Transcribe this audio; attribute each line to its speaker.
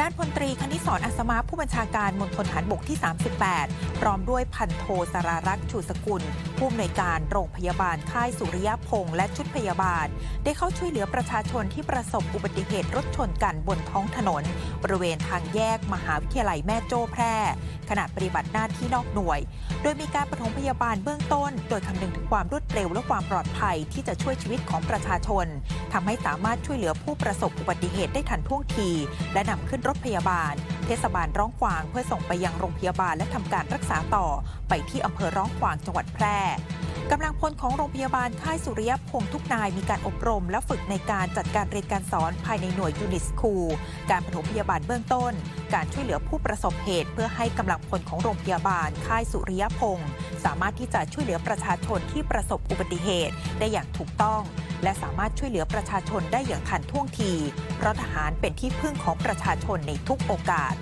Speaker 1: ด้านพลตรีคณิศรอัศมาผู้บัญชาการมณฑลฐานบกที่ 38 พร้อมด้วยพันโทสรารักษ์ชูสกุล ผู้อำนวยการโรงพยาบาลค่ายสุริยพงษ์และชุดพยาบาล ได้เข้าช่วยเหลือประชาชนที่ประสบอุบัติเหตุรถชนกันบนท้องถนน บริเวณทางแยกมหาวิทยาลัยแม่โจ้แพร่ ขณะปฏิบัติหน้าที่นอกหน่วย โดยมีการปฐมพยาบาลเบื้องต้น โดยคำนึงถึงความรวดเร็วและความปลอดภัยที่จะช่วยชีวิตของประชาชนทำให้สามารถช่วยเหลือผู้ประสบอุบัติเหตุได้ทันท่วงที และนำขึ้นรถพยาบาล เทศบาลร้องขวางเพื่อส่งไปยังโรงพยาบาลและทำการรักษาต่อ ไปที่อำเภอร้องขวางจังหวัดแพร่ กำลังพลของโรงพยาบาลค่ายสุริยพงษ์ทุกนายมีการอบรมและฝึกในการจัดการเรียนการสอนภายในหน่วยยูนิสคูลการปฐมพยาบาลเบื้องต้น การช่วยเหลือผู้ประสบเหตุ เพื่อให้กำลังพลของโรงพยาบาลค่ายสุริยพงษ์สามารถที่จะช่วยเหลือประชาชนที่ประสบอุบัติเหตุ ได้อย่างถูกต้อง และสามารถช่วยเหลือประชาชนได้อย่างทันท่วงทีเพราะทหารเป็นที่พึ่งของประชาชนในทุกโอกาส